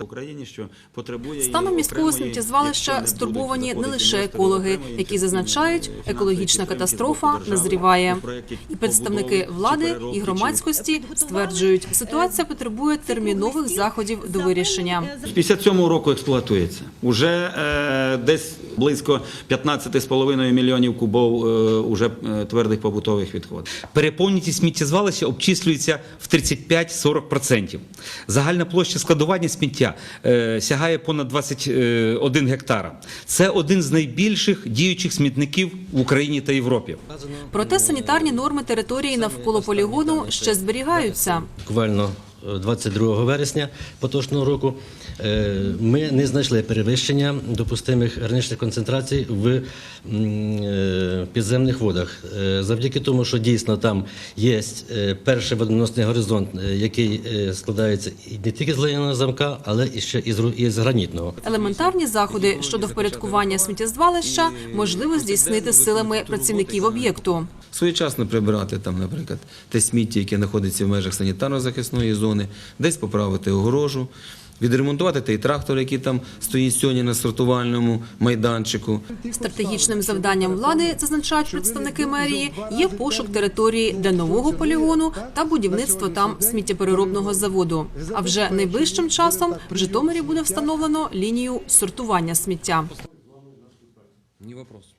Україні, що потребує Станом міського сміттєзвалища стурбовані не лише екологи, які зазначають, екологічна катастрофа назріває. І представники влади і громадськості стверджують, ситуація потребує термінових заходів до вирішення. З 57-го року експлуатується. Уже е, десь близько 15,5 мільйонів кубов е, уже е, твердих побутових відходів. Переповненість сміттєзвалища обчислюється в 35-40%. Загальна площа складування сміття е, сягає понад 21 гектара. Це один з найбільших діючих смітників в Україні та Європі. Проте санітарні норми території навколо полігону ще зберігаються. буквально е, 22 вересня поточного року е, ми не знайшли перевищення допустимих граничних концентрацій в е, підземних водах. Е, Завдяки тому, що дійсно там є е, перший водоносний горизонт, е, який складається і не тільки з глиняного замка, але і ще із і з гранітного. Елементарні заходи щодо впорядкування сміттєзвалища можливо здійснити силами працівників об'єкту. Своєчасно прибирати там, наприклад, те сміття, яке знаходиться в межах санітарно-захисної зони, десь поправити огорожу, відремонтувати той трактор, який там стоїть сьогодні на сортувальному майданчику. Стратегічним завданням влади, зазначають представники мерії, є пошук території для нового полігону та будівництво там сміттєпереробного заводу. А вже найближчим часом в Житомирі буде встановлено лінію сортування сміття. Не вопрос.